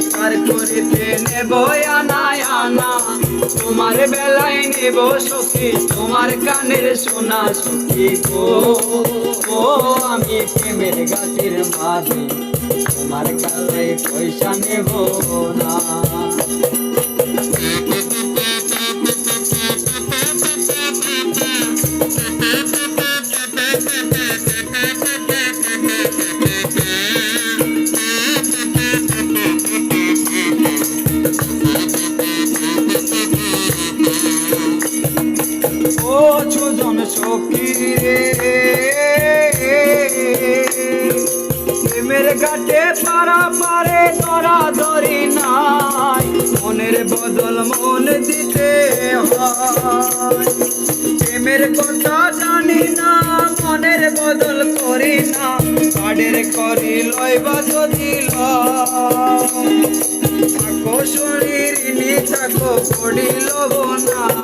পার করিতে নেব আনায় আনা। তোমার বেলায় নেব সখী, তোমার কানের সোনা সখী গো। ও, আমি প্রেমের গাছের মাঝে, তোমার কালে পয়সা নেব না। সুজন সখী প্রেমের ঘাটে পারা পারে ধরা ধরি নাই। মনের বদল মন দিতে হয়। প্রেমের কথা জানি না, মনের বদল করি না। কাডের করি লইবা যদি থাকো শরীর থাকো পড়িল না